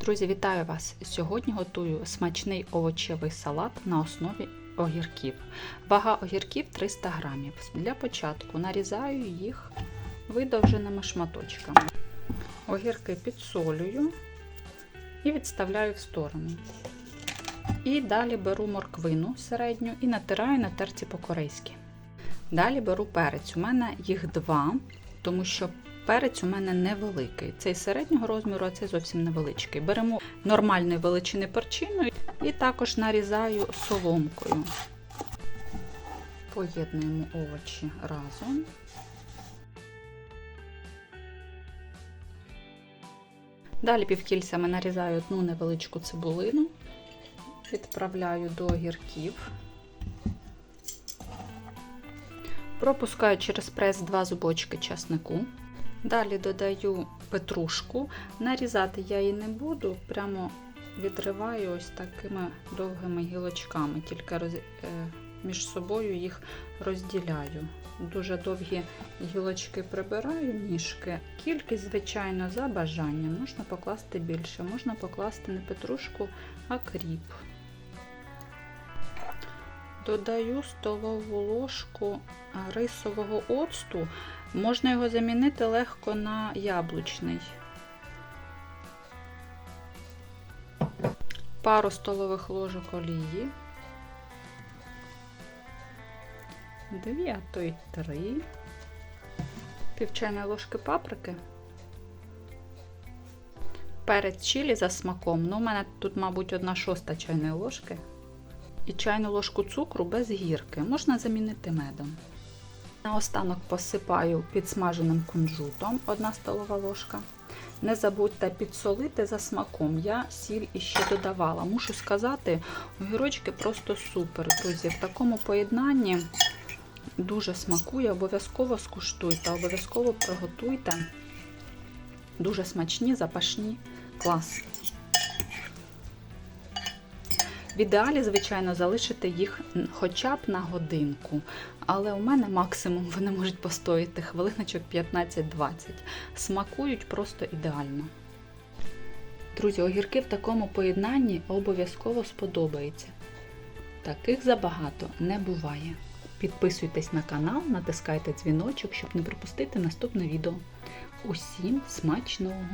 Друзі, вітаю вас! Сьогодні готую смачний овочевий салат на основі огірків. Вага огірків 300 грамів. Для початку нарізаю їх видовженими шматочками. Огірки підсолюю і відставляю в сторону. І далі беру морквину середню і натираю на терці по-корейськи. Далі беру перець. У мене їх два, тому що перець у мене невеликий. Цей середнього розміру, а цей зовсім невеличкий. Беремо нормальної величини перчину і також нарізаю соломкою. Поєднуємо овочі разом. Далі півкільцями нарізаю одну невеличку цибулину, відправляю до огірків. Пропускаю через прес 2 зубочки часнику. Далі додаю петрушку. Нарізати я її не буду, прямо відриваю ось такими довгими гілочками, тільки роз... між собою їх розділяю. Дуже довгі гілочки прибираю, ніжки. Кількість, звичайно, за бажанням. Можна покласти більше, можна покласти не петрушку, а кріп. Додаю столову ложку рисового оцту. Можна його замінити легко на яблучний. Пару столових ложок олії. Дві, а то й три. Пів чайної ложки паприки. Перець чилі за смаком. Ну, у мене тут, мабуть, одна шоста чайної ложки. І чайну ложку цукру без гірки. Можна замінити медом. Наостанок посипаю підсмаженим кунжутом 1 столова ложка. Не забудьте підсолити за смаком. Я сіль іще додавала. Мушу сказати, огірочки просто супер, друзі. В такому поєднанні дуже смакує, обов'язково скуштуйте, обов'язково приготуйте. Дуже смачні, запашні, клас. В ідеалі, звичайно, залишити їх хоча б на годинку. Але у мене максимум вони можуть постояти хвилиночок 15-20. Смакують просто ідеально. Друзі, огірки в такому поєднанні обов'язково сподобаються. Таких забагато не буває. Підписуйтесь на канал, натискайте дзвіночок, щоб не пропустити наступне відео. Усім смачного!